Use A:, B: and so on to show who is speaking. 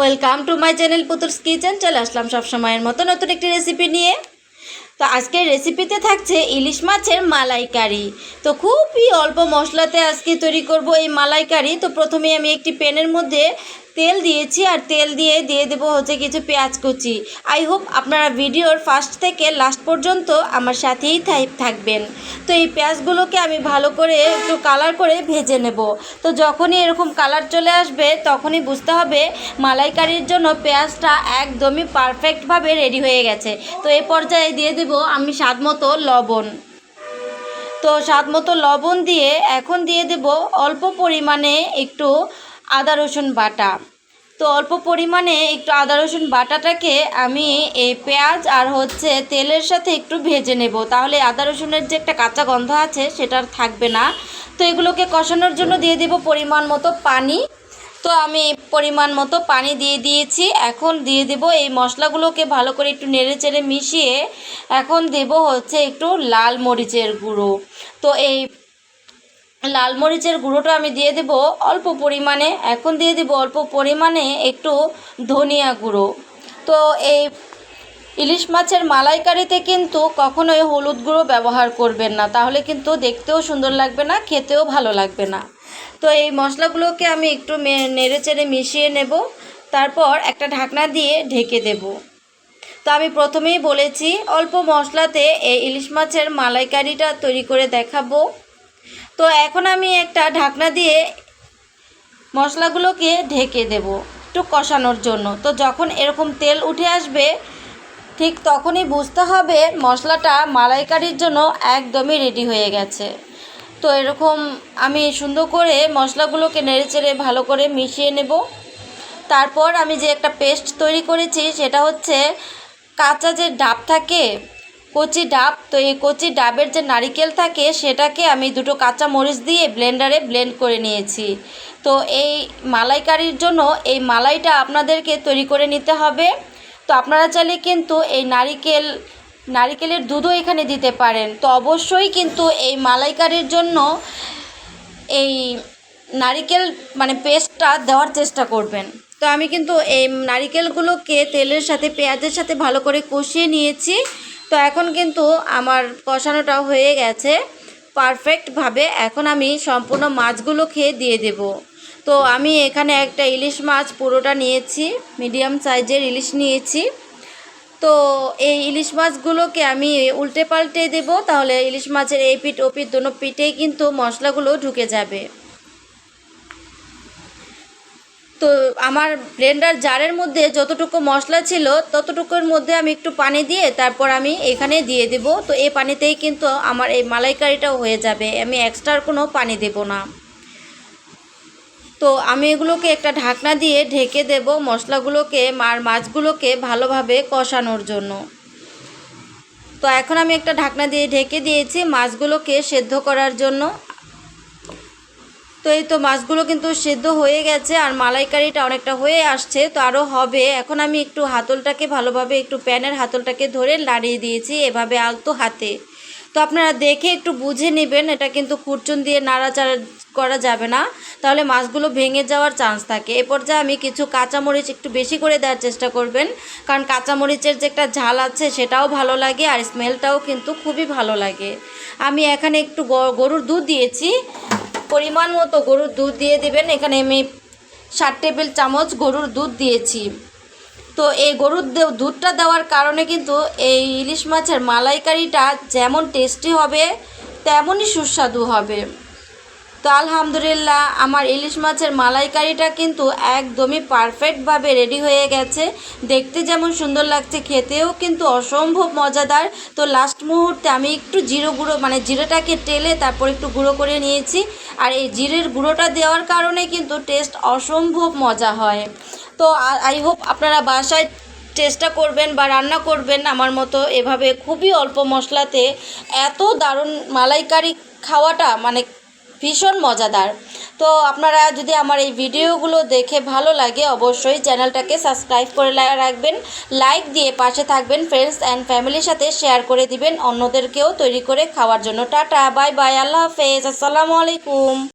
A: Welcome to my channel Putul's kitchen চলে আসলাম সবসময়ের মতো নতুন একটি রেসিপি নিয়ে। তো আজকের রেসিপিতে থাকছে ইলিশ মাছের মালাইকারি। তো খুবই অল্প মশলাতে আজকে তৈরি করব এই মালাইকারি। তো প্রথমে আমি একটি প্যানের মধ্যে তেল দিয়েছি আর তেল দিয়ে দিয়ে দেবো হচ্ছে কিছু পেঁয়াজ কুচি। আই হোপ আপনারা ভিডিওর ফার্স্ট থেকে লাস্ট পর্যন্ত আমার সাথেই থাই- থাকবেন। তো এই পেঁয়াজগুলোকে আমি ভালো করে একটু কালার করে ভেজে নেব। তো যখনই এরকম কালার চলে আসবে, তখনই বুঝতে হবে মালাইকারির জন্য পেঁয়াজটা একদমই পারফেক্টভাবে রেডি হয়ে গেছে। তো এই পর্যায়ে দিয়ে দেব আমি স্বাদ মতো লবণ। তো স্বাদ মতো লবণ দিয়ে এখন দিয়ে দেব অল্প পরিমাণে একটু আদা রসুন বাটা। তো অল্প পরিমাণে একটু আদা রসুন বাটাটাকে আমি এই পেঁয়াজ আর হচ্ছে তেলের সাথে একটু ভেজে নেব। তাহলে আদা রসুনের যে একটা কাঁচা গন্ধ আছে সেটা আর থাকবে না। তো এগুলোকে কষানোর জন্য দিয়ে দেব পরিমাণ মতো পানি। তো আমি পরিমাণ মতো পানি দিয়ে দিয়েছি। এখন দিয়ে দেব এই মশলাগুলোকে ভালো করে একটু নেড়ে চেড়ে মিশিয়ে। এখন দেব হচ্ছে একটু লাল মরিচের গুঁড়ো। তো এই লাল মরিচের গুঁড়োটা আমি দিয়ে দেব অল্প পরিমাণে। এখন দিয়ে দেব অল্প পরিমাণে একটু ধনিয়া গুঁড়ো। তো এই ইলিশ মাছের মালাইকারিতে কিন্তু কখনোই হলুদ গুঁড়ো ব্যবহার করবেন না। তাহলে কিন্তু দেখতেও সুন্দর লাগবে না, খেতেও ভালো লাগবে না। তো এই মশলাগুলোকে আমি একটু নেড়ে চেড়ে মিশিয়ে নেব। তারপর একটা ঢাকনা দিয়ে ঢেকে দেব। তো আমি প্রথমেই বলেছি, অল্প মশলাতে এই ইলিশ মাছের মালাইকারিটা তৈরি করে দেখাবো। তো এখন আমি একটা ঢাকনা দিয়ে মশলাগুলোকে ঢেকে দেব একটু কষানোর জন্য। তো যখন এরকম তেল উঠে আসবে, ঠিক তখনই বুঝতে হবে মশলাটা মালাইকারির জন্য একদমই রেডি হয়ে গেছে। তো এরকম আমি সুন্দর করে মশলাগুলোকে নেড়েচেড়ে ভালো করে মিশিয়ে নেব। তারপর আমি যে একটা পেস্ট তৈরি করেছি, সেটা হচ্ছে কাঁচা যে ডাব থাকে কচি ডাব। তো এই কচি ডাবের যে নারিকেল থাকে, সেটাকে আমি দুটো কাঁচা মরিচ দিয়ে ব্লেন্ডারে ব্লেন্ড করে নিয়েছি। তো এই মালাইকারির জন্য এই মালাইটা আপনাদেরকে তৈরি করে নিতে হবে। তো আপনারা চাইলে কিন্তু এই নারিকেল, নারিকেলের দুধও এখানে দিতে পারেন। তো অবশ্যই কিন্তু এই মালাইকারির জন্য এই নারিকেল মানে পেস্টটা দেওয়ার চেষ্টা করবেন। তো আমি কিন্তু এই নারিকেলগুলোকে তেলের সাথে, পেঁয়াজের সাথে ভালো করে কষিয়ে নিয়েছি। তো এখন কিন্তু আমার কষানোটা হয়ে গেছে পারফেক্টভাবে এখন আমি সম্পূর্ণ মাছগুলো খেয়ে দিয়ে দেব। তো আমি এখানে একটা ইলিশ মাছ পুরোটা নিয়েছি মিডিয়াম সাইজের ইলিশ নিয়েছি। তো এই ইলিশ মাছগুলোকে আমি উল্টে পাল্টে দেব, তাহলে ইলিশ মাছের এই পিঠ ও পিঠ দোনো পিঠেই কিন্তু মশলাগুলো ঢুকে যাবে। তো আমার ব্লেন্ডার জারের মধ্যে যতটুকু মশলা ছিল, ততটুকুর মধ্যে আমি একটু পানি দিয়ে তারপর আমি এখানে দিয়ে দেব। তো এই পানিতেই কিন্তু আমার এই মালাইকারিটাও হয়ে যাবে। আমি এক্সট্রার কোনো পানি দেব না। তো আমি এগুলোকে একটা ঢাকনা দিয়ে ঢেকে দেব মশলাগুলোকে আর মাছগুলোকে ভালোভাবে কষানোর জন্য। তো এখন আমি একটা ঢাকনা দিয়ে ঢেকে দিয়েছি মাছগুলোকে সেদ্ধ করার জন্য। তো এই তো মাছগুলো কিন্তু সেদ্ধ হয়ে গেছে আর মালাইকারিটা অনেকটা হয়ে আসছে, তো আরও হবে। এখন আমি একটু হাতলটাকে ভালোভাবে একটু প্যানের হাতলটাকে ধরে নাড়িয়ে দিয়েছি এভাবে আলতো হাতে। তো আপনারা দেখে একটু বুঝে নেবেন, এটা কিন্তু খুরচুন দিয়ে নাড়াচাড়া করা যাবে না। তাহলে মাছগুলো ভেঙে যাওয়ার চান্স থাকে। এ পর্যায়ে আমি কিছু কাঁচামরিচ একটু বেশি করে দেওয়ার চেষ্টা করবেন, কারণ কাঁচামরিচের যে একটা ঝাল আছে সেটাও ভালো লাগে আর স্মেলটাও কিন্তু খুবই ভালো লাগে। আমি এখানে একটু গরুর দুধ দিয়েছি। পরিমাণ মতো গরুর দুধ দিয়ে দেবেন। এখানে আমি ষাট টেবিল চামচ গরুর দুধ দিয়েছি। তো এই গরুর দুধটা দেওয়ার কারণে কিন্তু এই ইলিশ মাছের মালাইকারিটা যেমন টেস্টি হবে, তেমনই সুস্বাদু হবে। তো আলহামদুলিল্লাহ, আমার ইলিশ মাছের মালাইকারিটা কিন্তু একদমই পারফেক্টভাবে রেডি হয়ে গেছে। দেখতে যেমন সুন্দর লাগছে, খেতেও কিন্তু অসম্ভব মজাদার। তো লাস্ট মুহূর্তে আমি একটু জিরো গুঁড়ো মানে জিরেটাকে টেলে তারপর একটু গুঁড়ো করে নিয়েছি। আর এই জিরের গুঁড়োটা দেওয়ার কারণে কিন্তু টেস্ট অসম্ভব মজা হয়। তো আই হোপ আপনারা বাসায় চেষ্টা করবেন বা রান্না করবেন আমার মতো এভাবে খুবই অল্প মশলাতে। এত দারুণ মালাইকারি খাওয়াটা মানে ভীষণ মজাদার। তো আপনারা যদি আমার এই ভিডিওগুলো দেখে ভালো লাগে, অবশ্যই চ্যানেলটাকে সাবস্ক্রাইব করে রাখবেন, লাইক দিয়ে পাশে থাকবেন ফ্রেন্ডস অ্যান্ড ফ্যামিলির সাথে শেয়ার করে দিবেন, অন্যদেরকেও তৈরি করে খাওয়ার জন্য। টাটা বাই বাই আল্লাহ হাফেজ, আসসালামু আলাইকুম।